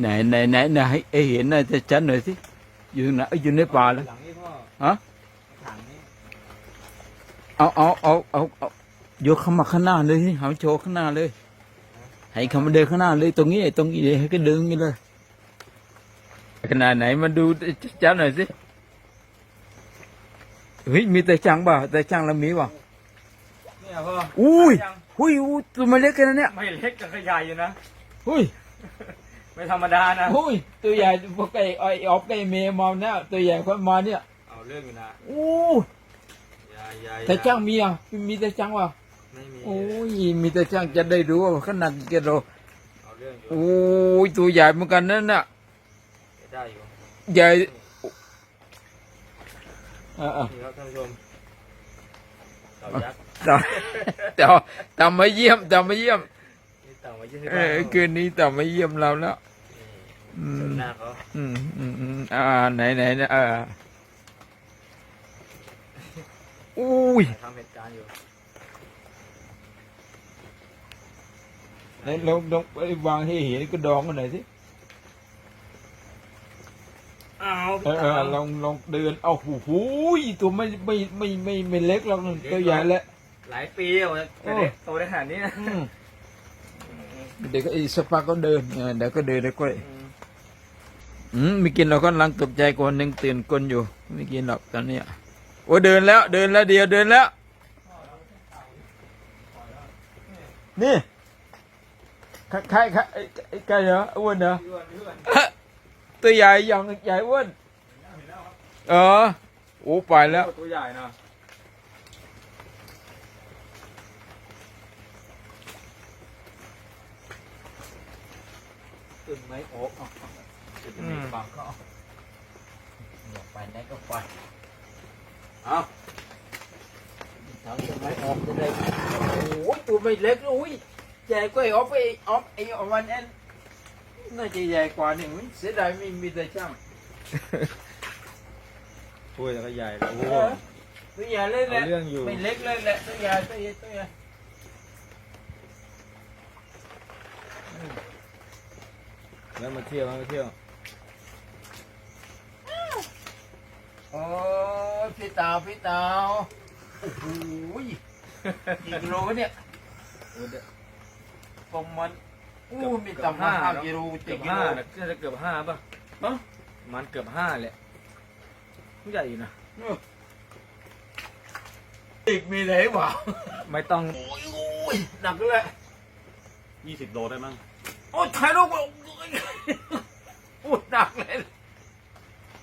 ไหนไหนไหนไหนให้ให้เห็นหน่อยจะชัดหน่อยสิอยู่ไหนอยู่ในป่าเลยหลังนี้พ่อฮะถังนี้เอาเอาเอาเอาเอายกเข้ามาข้างหน้าเลยสิหาโชว์ข้างหน้าเลย ให้เขามาเดินข้างหน้าเลยตรงนี้ตรงนี้เลยให้ก็เดินอย่างนี้เลยขนาดไหนมาดูจัดหน่อยสิเฮ้ยมีแต่จังบ่าแต่จังแล้วมีบ่าเนี่ยพ่ออุ้ยยังหุ้ยอุ้ยตัวมันเล็กแค่นั้นเนี่ยไม่เล็กกับขยายอยู่นะหุ้ย ไม่ธรรมดานะหุ้ยตัวใหญ่พวกไอ้ไอ้ออฟไอ้เมย์มาเนี่ยตัวใหญ่คนมาเนี่ยเอาเรื่องอยู่นะอู้อยาอยาแต่จังมีอะมีแต่จังว่ะไม่มีโอ้ยมีแต่จังจะได้รู้ว่าขนาดกี่กิโลเอาเรื่องอยู่โอ้ยตัวใหญ่เหมือนกันนั่นน่ะได้อยู่ใหญ่เออเออนี่ครับท่านผู้ชมเต่ายักษ์แต่แต่แต่มาเยี่ยมแต่มาเยี่ยมนี่เต่า มาเยอะที่เอบ้านอเราคืนนี้แต่มาเยี่ยมเราแล้ว อืเสิร์มฟหน้าเขาอืมอืมอืมอ่าไหนไหนนะเอออุ้ยทำเหตุการณ์อยู่ไหนลองลองไปวางให้เห็นก็ดองกันหน่อยสิเอาเออเออลองลองเดินเอาหูหูยตัวไม่ไม่ไม่ไม่ไม่เล็กหรอกตัวใหญ่แล้ว หลายปีแล้วแต่เด็กโตได้ขนาดนี้นะอืม เดี๋ยวก็อีกสักพักก็เดินเออเดี๋ยวก็เดินได้ก้อยอืมอืมไม่กินเราก็กำลังตกใจคนหนึ่งตื่นกลนอยู่ ไม่กินหรอกตอนเนี้ยโอ้เดินแล้ว เดินแล้วเดียวเดินแล้ว นี่ใครใครใครไอ้ไอ้ไก่เหรออ้วนเหรอพี่อ้วนพี่อ้วนตัวใหญ่ยังใหญ่อ้วนเออโอ้ไปแล้วโอ้ตัวใหญ่นะ ตึงไหมโอ้จะมีบังก็เอาอยากไปไหนก็ไปเอาทางต้นไม้ออกจะได้โอ้ยตัวไม่เล็กอุ้ยใหญ่กว่าไอ้ออฟไอ้ออฟไอ้อวันนั้นน่าจะใหญ่กว่านี่มันเสียดายไม่มีแต่ช่างพูดแล้วก็ใหญ่แล้วโอ้เออตัวใหญ่เลยแหละเรื่องอยู่ไม่เล็กเลยแหละตัวใหญ่ตัวใหญ่ตัวใหญ่ แล้วมาเที่ยวมาเที่ยวโอ้ยพี่ตาวพี่ตาวโอ้โหกี่กิโลวะเนี่ยประมาณอู้มีต่ำกว่าห้ากิโลเกืเจ็อดบกิห้าโลน่ะน่าจะเกือบห้าป่ะเอ้ามันเกือบห้าแหละใหญ่อยู่นะอีกมีไหนวะไม่ต้อง โอ้ยโอ้ยหนักเลยยี่สิบโลได้มั้งโอ้ยถ่ายรูปโอ้ยโอ้ยหนักเลย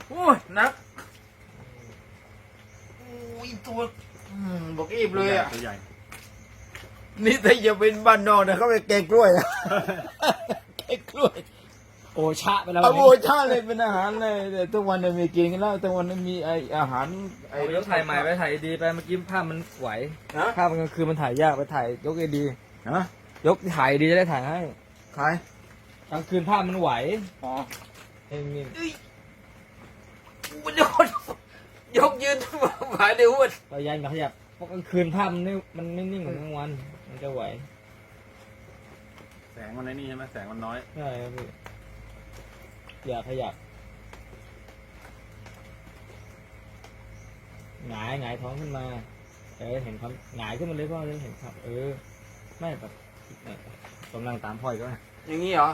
โอ้ยหนักโอ้ยตัวอืมบอกอีบเลยอะ ตัวใหญ่ นี่ถ้าจะเป็นบ้านนอกนะเขาไปแกงกล้วยอะแกงกล้วยโอชะไปแล้วเอาโบชาเลยเป็นอาหารเลยแต่ทุกวันเนี่ยมีกินกันแล้วทุกวันนี้มีไออาหารไอไอ้รถถ่ายใหม่ไปถ่ายดีไปเมื่อกี้ภาพมันไหวฮะภาพมันกลางคืนมันถ่ายยากไปถ่ายยกดีฮะยกถ่ายดีจะได้ถ่ายให้ ใคร กลางคืนภาพมันไหวอ๋อเองนี่มันยกยกยืนหายเดียวอ้วนพยายามอย่าขยับเพราะกลางคืนภาพมันไม่มันไม่นิ่งเหมือนกลางวัน มันจะไหวแสงมันในนี่ใช่ไหมแสงมันน้อยใช่ครับพี่อย่าขยับหงายหงายท้องขึ้นมาเออเห็นความหงายขึ้นมาเลยพ่อเลยเห็นครับ เออไม่แบบไม่กำลังตามพ่ออีกแล้วนะอย่างนี้เหรอ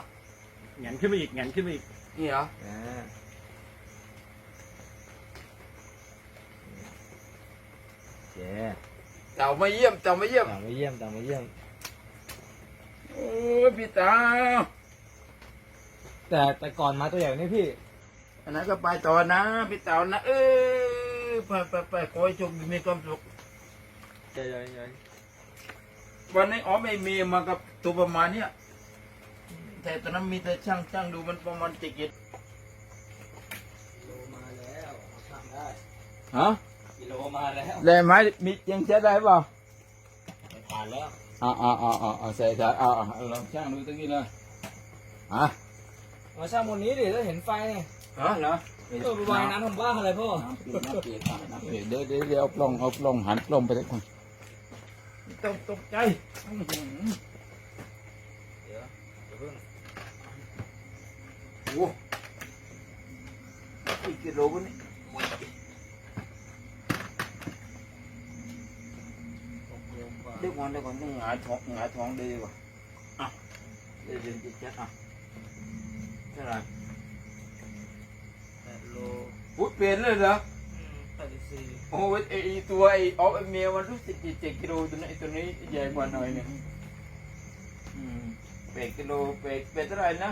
แหงนขึ้นไปอีกแหงนขึ้นไปอีกนี่เหรออ่าเจ๊เต่ามาเยี่ยมเต่ามาเยี่ยมตามมาเยี่ยมตามมาเยี่ยม โอ้ยพี่ตาแต่แต่ก่อนมาตัวใหญ่กว่านี่พี่ อันนั้นก็ไปต่อนะพี่เต่านะเออไปไปไปขอให้โชคดีมีความสุขใหญ่ใหญ่ใหญ่วันนี้อ๋อไม่มีมากับตัวประมาณเนี้ย แต่ตอนนั้นมีแต่ช่างช่างดูมันประมาณเจ็ดกิโลกิโลมาแล้วทำได้ฮะกิโลมาแล้วได้ไหมมียังใช้ได้เปล่าไม่ผ่านแล้วอ่าอ่าอ่าอ่าใส่ใส่อ่าลองช่างดูตรงนี้เลยอะมาช่างบนนี้ดิถ้าเห็นไฟเนี่ยฮะเหรอเออไปวางน้ำทำบ้าอะไรพ่อน้ำเปลี่ยนน้ำเปลี่ยนน้ำเปลี่ยนเดี๋ยวเดี๋ยวเดี๋ยวเอาปล้องเอาปล้องหันปล้องไปทุกคนต้องตกใจ อื้อหือเดี๋ยวเดี๋ยวเพิ่งโอ้กี่กิโลวะเนี่ยอุ้ยหกโลกว่าเดี๋ยวก่อนเดี๋ยวก่อนต้อ แปดกิโลแปดแปดเท่าไหร่นะ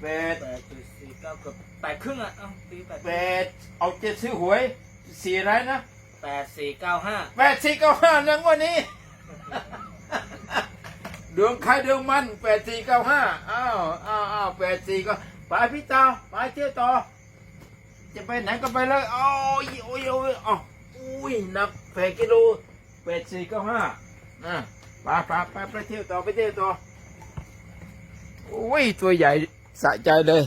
แปดแปดจุดสี่เก้าเกือบแปดครึ่งอะเอ้าตีแปดแปดเอาเจ็ดซื้อหวยสี่อะไรนะแปดสี่เก้าห้าแปดสี่เก้าห้านังวันนี้ ดวงใครดวงมันแปดสี่เก้าห้าอ้าวอ้าวอ้าวแปดสี่ก็ไปพี่ต่อไปเที่ยวต่อ จะไปไหนก็ไปเลยโอ้ยโอ้ยโอ้ยอ๋ออุ้ยหนักแปดกิโลแปดสี่เก้าห้านะไปไปไปไปเที่ยวต่อไปเที่ยวต่อ โอ้ย ตัวใหญ่สะใจเลย